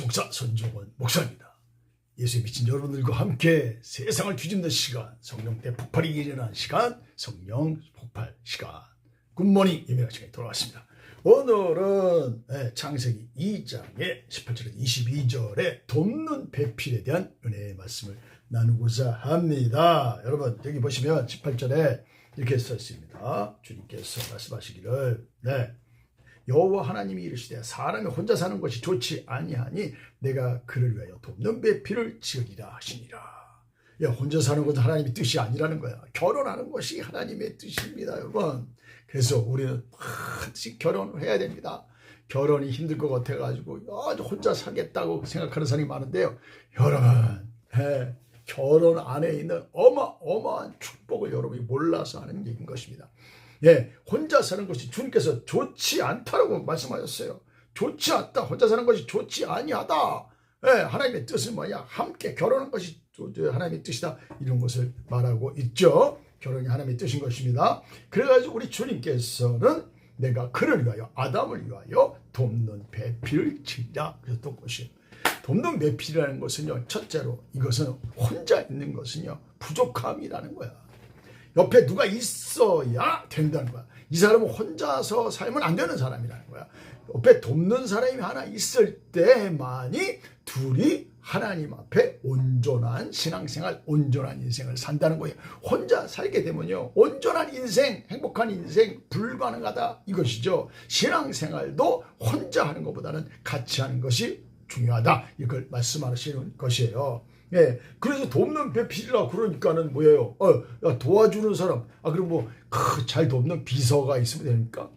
목사 손종원 목사입니다. 예수에 미친 여러분들과 함께 세상을 뒤집는 시간, 성령 대폭발이 일어난 시간, 성령 폭발 시간, 굿모닝 예배가 시간이 돌아왔습니다. 오늘은 예, 창세기 2장의 18절에서 22절에 돕는 배필에 대한 은혜의 말씀을 나누고자 합니다. 여러분 여기 보시면 18절에 이렇게 써 있습니다. 주님께서 말씀하시기를 네. 여호와 하나님이 이르시되 사람이 혼자 사는 것이 좋지 아니하니 내가 그를 위하여 돕는 배필을 지으리라 하시니라. 야, 혼자 사는 것은 하나님의 뜻이 아니라는 거야. 결혼하는 것이 하나님의 뜻입니다, 여러분. 그래서 우리는 반드시 결혼을 해야 됩니다. 결혼이 힘들 것 같아가지고 아주 혼자 살겠다고 생각하는 사람이 많은데요. 여러분, 예, 결혼 안에 있는 어마어마한 축복을 여러분이 몰라서 하는 얘기인 것입니다. 예, 혼자 사는 것이 주님께서 좋지 않다라고 말씀하셨어요. 좋지 않다. 혼자 사는 것이 좋지 아니하다. 예, 하나님의 뜻은 뭐냐? 함께 결혼하는 것이 하나님의 뜻이다. 이런 것을 말하고 있죠. 결혼이 하나님의 뜻인 것입니다. 그래가지고 우리 주님께서는 내가 그를 위하여 아담을 위하여 돕는 배필을 치자 그랬던 것이에요. 돕는 배필이라는 것은요. 첫째로 이것은 혼자 있는 것은요. 부족함이라는 거야. 옆에 누가 있어야 된다는 거야. 이 사람은 혼자서 살면 안 되는 사람이라는 거야. 옆에 돕는 사람이 하나 있을 때만이 둘이 하나님 앞에 온전한 신앙생활, 온전한 인생을 산다는 거예요. 혼자 살게 되면요. 온전한 인생, 행복한 인생 불가능하다 이것이죠. 신앙생활도 혼자 하는 것보다는 같이 하는 것이 중요하다. 이걸 말씀하시는 것이에요. 예, 그래서 돕는 배필이라 그러니까는 뭐예요? 어, 도와주는 사람. 아, 그럼 뭐, 잘 돕는 비서가 있으면 됩니까?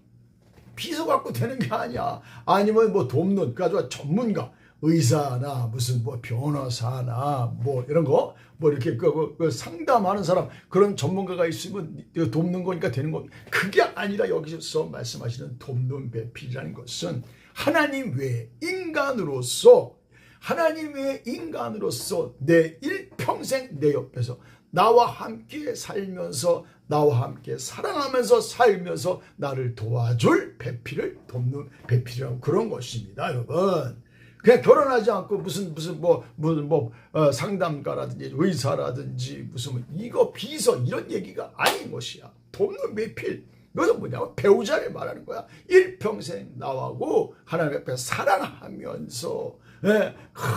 비서 갖고 되는 게 아니야. 아니면 뭐 돕는, 그래가지고 전문가, 의사나 무슨 뭐 변호사나 뭐 이런 거, 뭐 이렇게 그, 그, 그 상담하는 사람, 그런 전문가가 있으면 돕는 거니까 되는 거. 그게 아니라 여기서 말씀하시는 돕는 배필이라는 것은 하나님 외에 인간으로서 하나님의 인간으로서 내 일평생 내 옆에서 나와 함께 살면서 나와 함께 사랑하면서 살면서 나를 도와줄 배필을 돕는 배필이라고 그런 것입니다, 여러분. 그냥 결혼하지 않고 무슨 무슨 뭐 무슨 뭐 어, 상담가라든지 의사라든지 무슨 뭐 이거 비서 이런 얘기가 아닌 것이야. 돕는 배필. 이것은 뭐냐면 배우자를 말하는 거야. 일평생 나하고 하나님 앞에 사랑하면서 예,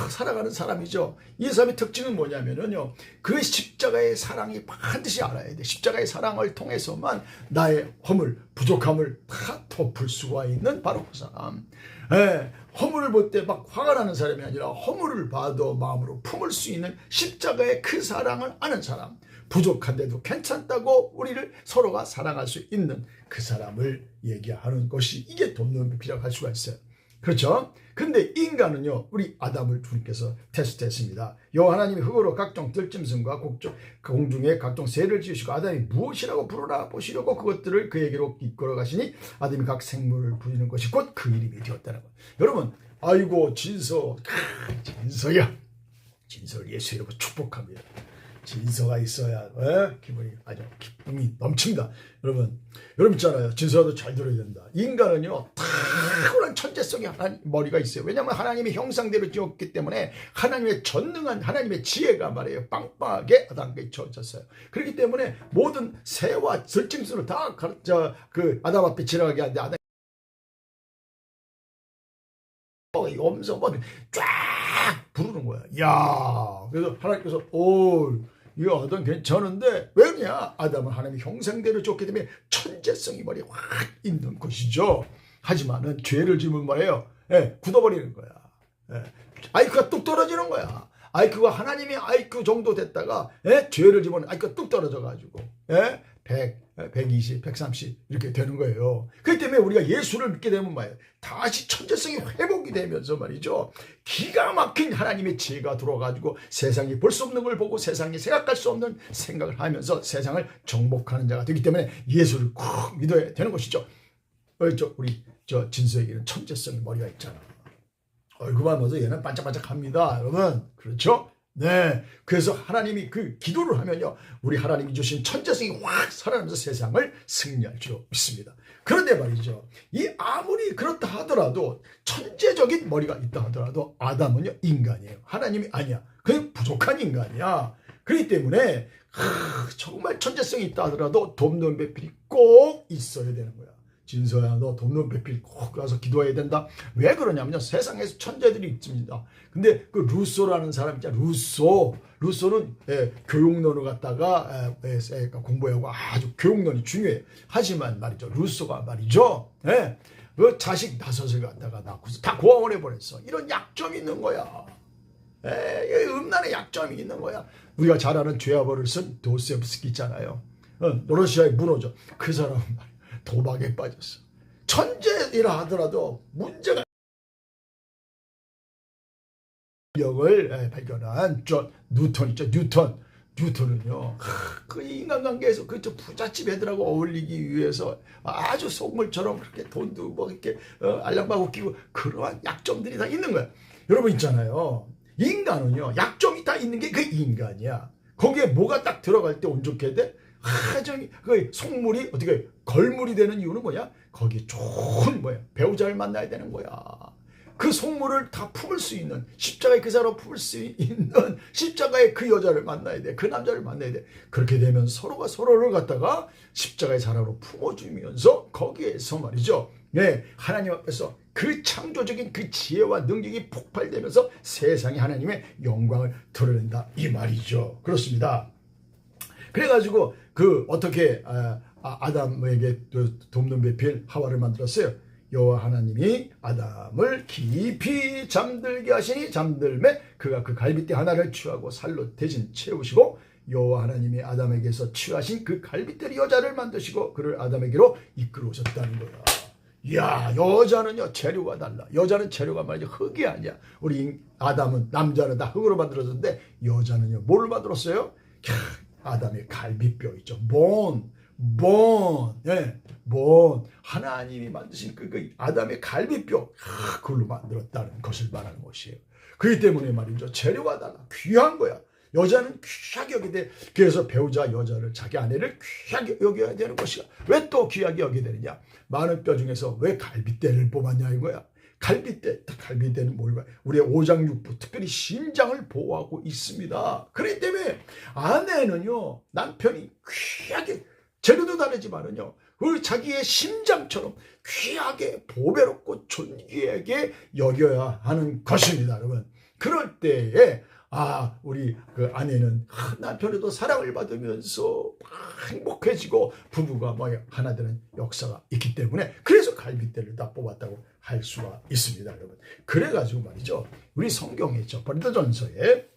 살아가는 사람이죠. 이 사람의 특징은 뭐냐면요. 그 십자가의 사랑이 반드시 알아야 돼. 십자가의 사랑을 통해서만 나의 허물, 부족함을 다 덮을 수가 있는 바로 그 사람. 예, 허물을 볼 때 막 화가 나는 사람이 아니라 허물을 봐도 마음으로 품을 수 있는 십자가의 그 사랑을 아는 사람. 부족한데도 괜찮다고 우리를 서로가 사랑할 수 있는 그 사람을 얘기하는 것이 이게 돕는 비라고 할 수가 있어요. 그렇죠? 근데 인간은요, 우리 아담을 주님께서 테스트했습니다. 여 하나님이 흙으로 각종 들짐승과 공중에 각종 새를 지으시고 아담이 무엇이라고 부르라 보시려고 그것들을 그에게로 이끌어 가시니 아담이 각 생물을 부리는 것이 곧 그 이름이 되었다는 것. 여러분, 아이고 진서, 진서야. 진서를 예수 이름으로 축복합니다. 진서가 있어야 에? 기분이 아주 기쁨이 넘칩니다. 여러분, 여러분 있잖아요. 진서도 잘 들어야 된다. 인간은요 탁월한 천재성이 하나님 머리가 있어요. 왜냐하면 하나님의 형상대로 지었기 때문에 하나님의 전능한 하나님의 지혜가 말이에요. 빵빵하게 아담에게 주어졌어요. 그렇기 때문에 모든 새와 들짐승을 다 가르쳐 그 아담 앞에 지나가게 하는데 아담 엄성만 쫙 부르는 거야. 야, 그래서 하나님께서 오. 이 아담 괜찮은데 왜냐? 아담은 하나님의 형상대로 줬기 때문에 천재성이 머리에 확 있는 것이죠. 하지만은 죄를 지으면 뭐예요? 예, 굳어버리는 거야. 예, 아이크가 뚝 떨어지는 거야. 아이크가 하나님의 아이크 정도 됐다가 예, 죄를 지으면 아이크가 뚝 떨어져가지고 예, 100, 120, 130 이렇게 되는 거예요. 그렇기 때문에 우리가 예수를 믿게 되면 뭐예요? 다시 천재성이 회복이 되면서 말이죠. 기가 막힌 하나님의 지혜가 들어와가지고 세상이 볼 수 없는 걸 보고 세상이 생각할 수 없는 생각을 하면서 세상을 정복하는 자가 되기 때문에 예수를 꼭 믿어야 되는 것이죠. 어, 저 우리 저 진서에게는 천재성이 머리가 있잖아. 얼굴만 봐도 얘는 반짝반짝합니다. 여러분 그렇죠? 네. 그래서 하나님이 그 기도를 하면요. 우리 하나님이 주신 천재성이 확 살아나면서 세상을 승리할 줄 믿습니다. 그런데 말이죠. 이 아무리 그렇다 하더라도 천재적인 머리가 있다 하더라도 아담은요. 인간이에요. 하나님이 아니야. 그냥 부족한 인간이야. 그렇기 때문에 하, 정말 천재성이 있다 하더라도 돕는 배필이 꼭 있어야 되는 거야. 진서야 너 돕는 배필 꼭 가서 기도해야 된다. 왜 그러냐면요. 세상에서 천재들이 있습니다. 근데 그 루소라는 사람 있잖아. 루소. 루소는 예, 교육론을 갖다가 예, 예, 예, 공부하고 아주 교육론이 중요해요. 하지만 말이죠. 루소가 말이죠. 예, 그 자식 다섯을 갖다가 낳고서 다 고아원에 보냈어. 이런 약점이 있는 거야. 에, 음란의 약점이 있는 거야. 우리가 잘 아는 죄아벌을 쓴 도스옙스키 있잖아요. 어, 러시아의 문호죠. 그 사람은 말이야. 도박에 빠졌어. 천재이라 하더라도 문제가력을 발견한 저 뉴턴 있죠. 뉴턴. 뉴턴은요. 그 인간관계에서 그저 부잣집 애들하고 어울리기 위해서 아주 속물처럼 그렇게 돈도 뭐 이렇게 어, 알랑방구 끼고 그러한 약점들이 다 있는 거야. 여러분 있잖아요. 인간은요. 약점이 다 있는 게 그 인간이야. 거기에 뭐가 딱 들어갈 때 온전케 돼? 하정이 그 속물이 어떻게 걸물이 되는 이유는 뭐냐? 거기 좋은 뭐야 배우자를 만나야 되는 거야. 그 속물을 다 품을 수 있는 십자가의 그 사람 품을 수 있는 십자가의 그 여자를 만나야 돼. 그 남자를 만나야 돼. 그렇게 되면 서로가 서로를 갖다가 십자가의 사랑으로 품어주면서 거기에서 말이죠. 네, 하나님 앞에서 그 창조적인 그 지혜와 능력이 폭발되면서 세상에 하나님의 영광을 드러낸다 이 말이죠. 그렇습니다. 그래가지고 그 어떻게 아, 아담에게 돕는 배필 하와를 만들었어요. 여호와 하나님이 아담을 깊이 잠들게 하시니 잠들매 그가 그 갈빗대 하나를 취하고 살로 대신 채우시고 여호와 하나님이 아담에게서 취하신 그 갈빗대 여자를 만드시고 그를 아담에게로 이끌어 오셨다는 거야. 이야 여자는요 재료가 달라. 여자는 재료가 말이죠 흙이 아니야. 우리 아담은 남자는 다 흙으로 만들어졌는데 여자는요 뭘로 만들었어요? 아담의 갈비뼈 있죠. 본, 본, 예, 본. 하나님이 만드신 그, 그 아담의 갈비뼈, 아, 그걸로 만들었다는 것을 말하는 것이에요. 그렇기 때문에 말이죠. 재료가 달라. 귀한 거야. 여자는 귀하게 여기되 그래서 배우자 여자를 자기 아내를 귀하게 여겨야 되는 것이야. 왜 또 귀하게 여겨야 되느냐? 많은 뼈 중에서 왜 갈비뼈를 뽑았냐 이거야. 갈비뼈, 갈비뼈는 뭘까? 우리의 오장육부, 특별히 심장을 보호하고 있습니다. 그렇기 때문에 아내는요, 남편이 귀하게, 재료도 다르지만은요, 그 자기의 심장처럼 귀하게 보배롭고 존귀하게 여겨야 하는 것입니다, 여러분. 그럴 때에 아, 우리 그 아내는 남편에도 사랑을 받으면서 행복해지고 부부가 뭐 하나 되는 역사가 있기 때문에 그래서 갈비뼈를 다 뽑았다고 할 수가 있습니다, 여러분. 그래가지고 말이죠. 우리 성경에 있죠. 버리더전서에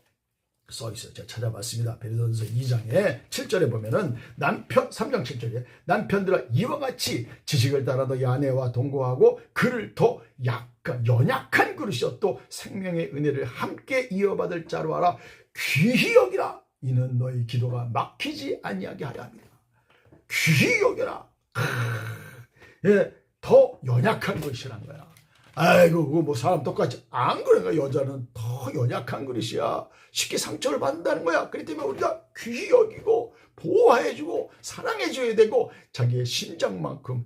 써 있어요. 제가 찾아봤습니다. 베드로전서 2장에 7절에 보면은 남편 3장 7절에 남편들아 이와 같이 지식을 따라 너희 아내와 동거하고 그를 더 약간 연약한 그릇이요 또 생명의 은혜를 함께 이어받을 자로 알아 귀히 여기라 이는 너희 기도가 막히지 아니하게 하려 합니다. 귀히 여겨라. 예, 더 연약한 것이란 거야. 아이고, 뭐 사람 똑같이 안 그래. 여자는 더 연약한 그릇이야. 쉽게 상처를 받는다는 거야. 그렇기 때문에 우리가 귀히 여기고 보호해주고 사랑해줘야 되고 자기의 심장만큼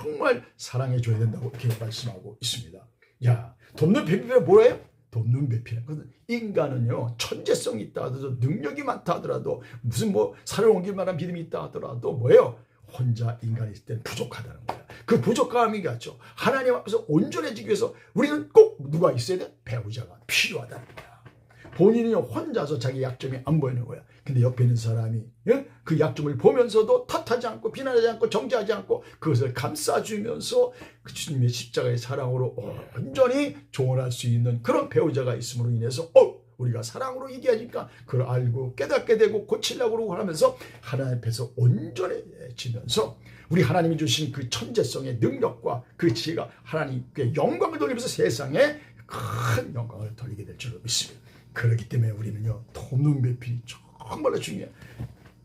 정말 사랑해줘야 된다고 이렇게 말씀하고 있습니다. 야, 돕는 배필이 뭐예요? 돕는 배필은 것은 인간은요 천재성이 있다 하더라도 능력이 많다 하더라도 무슨 뭐 살을 옮길 만한 믿음이 있다 하더라도 뭐예요? 혼자 인간이 있을 때는 부족하다는 거야. 그 부족함이 같죠. 하나님 앞에서 온전해지기 위해서 우리는 꼭 누가 있어야 돼? 배우자가 필요하다는 거야. 본인이 혼자서 자기 약점이 안 보이는 거야. 근데 옆에 있는 사람이 예? 그 약점을 보면서도 탓하지 않고 비난하지 않고 정죄하지 않고 그것을 감싸주면서 그 주님의 십자가의 사랑으로 온전히 조언할 수 있는 그런 배우자가 있음으로 인해서 어 우리가 사랑으로 얘기하니까 그걸 알고 깨닫게 되고 고치려고 하면서 하나님 앞에서 온전해지면서 우리 하나님이 주신 그 천재성의 능력과 그 지혜가 하나님께 영광을 돌리면서 세상에 큰 영광을 돌리게 될 줄로 믿습니다. 그렇기 때문에 우리는요 돕는 배필이 정말로 중요해.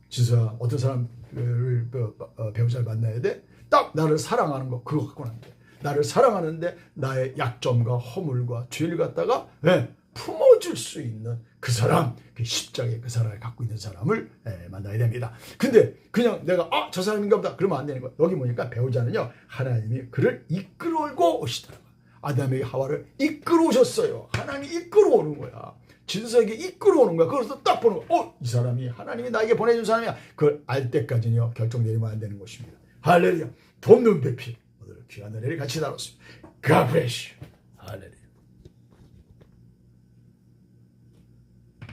진짜 어떤 사람을 어, 배우자를 만나야 돼? 딱 나를 사랑하는 거 그거 갖고 나는 돼. 나를 사랑하는데 나의 약점과 허물과 죄를 갖다가 예, 품어 이끌어줄 수 있는 그 사람, 그 십자가의 그 사람을 갖고 있는 사람을 에, 만나야 됩니다. 근데 그냥 내가 아 저 사람인가 보다 그러면 안 되는 거야. 여기 보니까 배우자는요 하나님이 그를 이끌어올고 오시더라고요. 아담의 하와를 이끌어 오셨어요. 하나님이 이끌어 오는 거야. 진석에게 이끌어 오는 거야. 그래서 딱 보는 거야. 어, 이 사람이 하나님이 나에게 보내준 사람이야. 그걸 알 때까지는요 결정 내리면 안 되는 것입니다. 할렐루야. 돕는 배필 오늘 귀한 은혜를 같이 나눴습니다. You. 할렐루야.